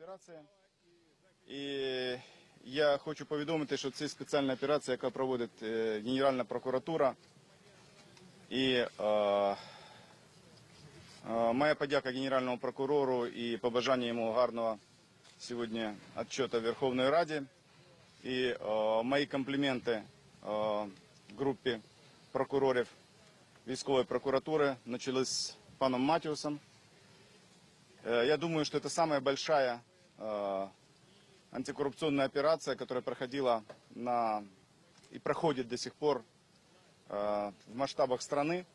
операція. І я хочу повідомити, що це спеціальна операція, яка проводить е, Генеральна прокуратура. І е, е, моя подяка Генеральному прокурору і побажання йому гарного сьогодні відчету Верховної Раді. І мої компліменти е, групі прокурорів військової прокуратури начались з паном Матіусом. Э, Я думаю, что это самая большая э, антикоррупционная операция, которая проходила на и проходит до сих пор э, в масштабах страны.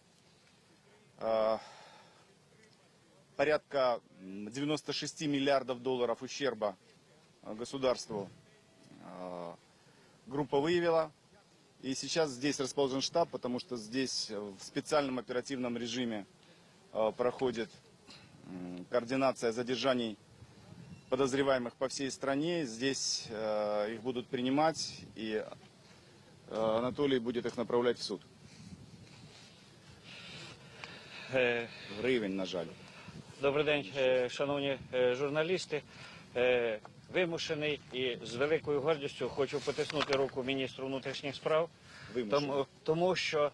Порядка м, 96 миллиардов долларов ущерба государству группа выявила. И сейчас здесь расположен штаб, потому что здесь в специальном оперативном режиме проходит координация задержаний подозреваемых по всей стране. Здесь э, их будут принимать, и э, Анатолий будет их направлять в суд. Е, В Рівень, на жаль. Добрий день, е, шановні е, журналісти. Е, Вимушений і з великою гордістю хочу потиснути руку міністру внутрішніх справ, Вимушений. тому, тому що е,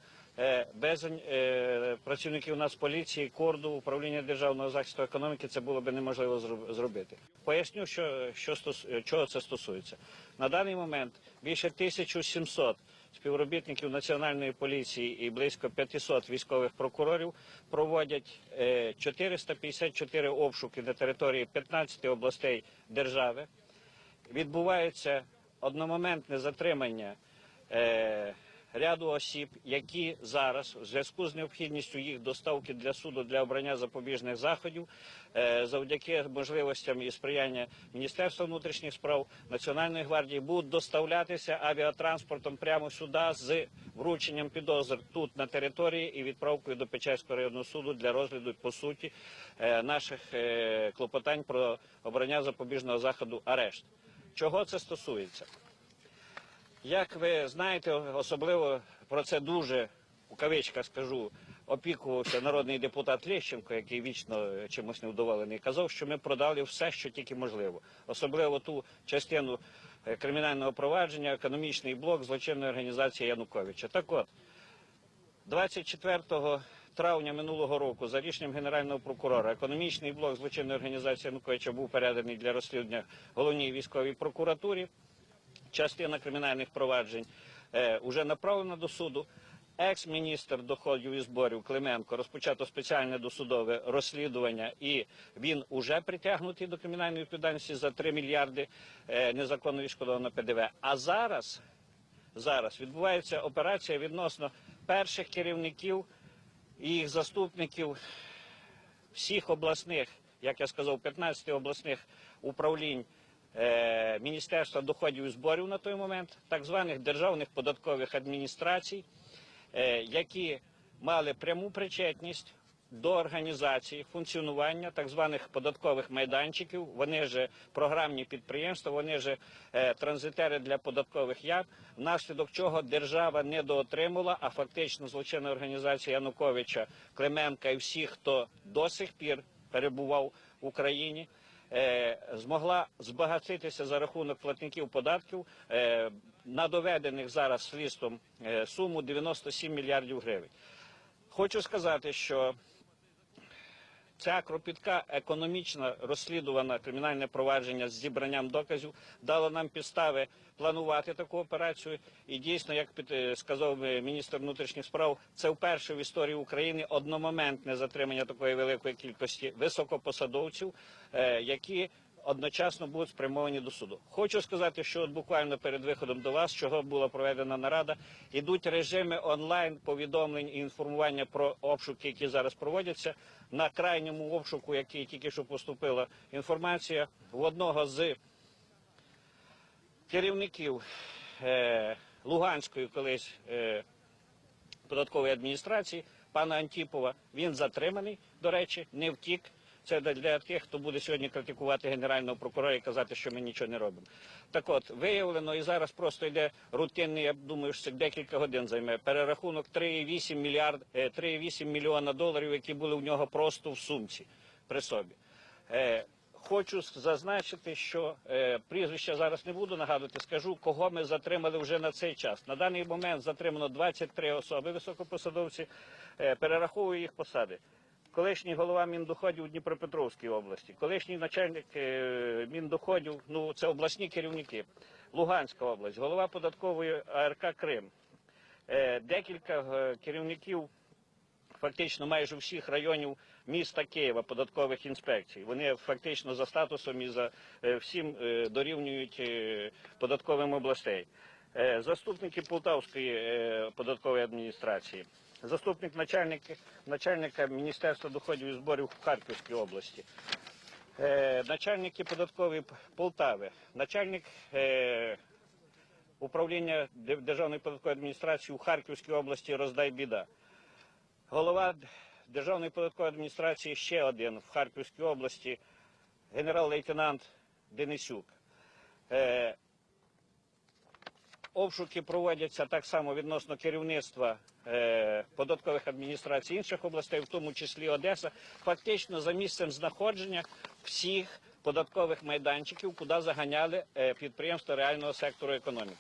без е, працівників Нацполіції, корду, управління державного захисту економіки це було б неможливо зробити. Поясню, що, що стос, е, чого це стосується. На даний момент більше 1700 співробітників Національної поліції і близько 500 військових прокурорів проводять е, 454 обшуки на території 15 областей держави. Відбувається одномоментне затримання е, ряду осіб, які зараз, в зв'язку з необхідністю їх доставки для суду для обрання запобіжних заходів, е, завдяки можливостям і сприяння Міністерства внутрішніх справ Національної гвардії будуть доставлятися авіатранспортом прямо сюди з врученням підозр тут на території і відправкою до Печерського районного суду для розгляду по суті е, наших е, клопотань про обрання запобіжного заходу арешт. Чого це стосується? Як ви знаєте, особливо про це дуже у кавичках скажу, опікувався народний депутат Лещенко, який вічно чимось невдоволений, казав, що ми продали все, що тільки можливо, особливо ту частину е, кримінального провадження, економічний блок злочинної організації Януковича. Так от, 24 травня минулого року за рішенням генерального прокурора економічний блок злочинної організації Януковича був переданий для розслідування головній військовій прокуратурі. Частина кримінальних проваджень е, уже направлена до суду. Екс-міністр доходів і зборів Клименко розпочато спеціальне досудове розслідування, і він уже притягнутий до кримінальної відповідальності за 3 мільярди е, незаконно відшкодовано ПДВ. А зараз зараз відбувається операція відносно перших керівників і їх заступників всіх обласних, як я сказав, 15 обласних управлінь е, Міністерства доходів і зборів на той момент, так званих державних податкових адміністрацій, е, які мали пряму причетність до організації функціонування так званих податкових майданчиків. Вони ж програмні підприємства, вони ж е, транзитери для податкових ям, внаслідок чого держава не доотримала, а фактично злочинна організація Януковича, Клименка і всіх, хто до сих пір перебував в Україні. Е, Змогла збагатитися за рахунок платників податків е, на доведених зараз слідством е, суму 97 мільярдів гривень. Хочу сказати, що Ця кропітка економічно розслідувана кримінальне провадження з зібранням доказів дало нам підстави планувати таку операцію. І дійсно, як е, сказав міністр внутрішніх справ, це вперше в історії України одномоментне затримання такої великої кількості високопосадовців, е, які одночасно будуть спрямовані до суду. Хочу сказати, що от буквально перед виходом до вас, чого була проведена нарада, ідуть режими онлайн повідомлень і інформування про обшуки, які зараз проводяться. На крайньому обшуку, який тільки що поступила інформація, в одного з керівників е, Луганської колись е, податкової адміністрації, пана Антіпова. Він затриманий, до речі, не втік. Це для- тих, хто буде сьогодні критикувати генерального прокурора і казати, що ми нічого не робимо. Так от, виявлено, і зараз просто йде рутинний, я думаю, що це декілька годин займе. Перерахунок 3,8 мільярд, е, 3,8 мільйона доларів, які були у нього просто в сумці при собі. Е, хочу зазначити, що е, прізвища зараз не буду нагадувати, скажу, кого ми затримали вже на цей час. На даний момент затримано 23 особи високопосадовці, е, перераховую їх посади. Колишній голова Міндоходів у Дніпропетровській області, колишній начальник е, Міндоходів, ну це обласні керівники, Луганська область, голова податкової АРК Крим, е, декілька е, керівників фактично майже всіх районів міста Києва податкових інспекцій. Вони фактично за статусом і за всім дорівнюють податковим областей. Заступники Полтавської податкової адміністрації, заступник начальника, начальника Міністерства доходів і зборів в Харківській області. Е, Начальники податкової Полтави, начальник е, управління Державної податкової адміністрації у Харківській області Роздай біда. Голова Державної податкової адміністрації ще один в Харківській області, генерал-лейтенант Денисюк. Е, обшуки проводяться так само відносно керівництва е, податкових адміністрацій інших областей, в тому числі Одеса, фактично за місцем знаходження всіх податкових майданчиків, куди заганяли е, підприємства реального сектору економіки.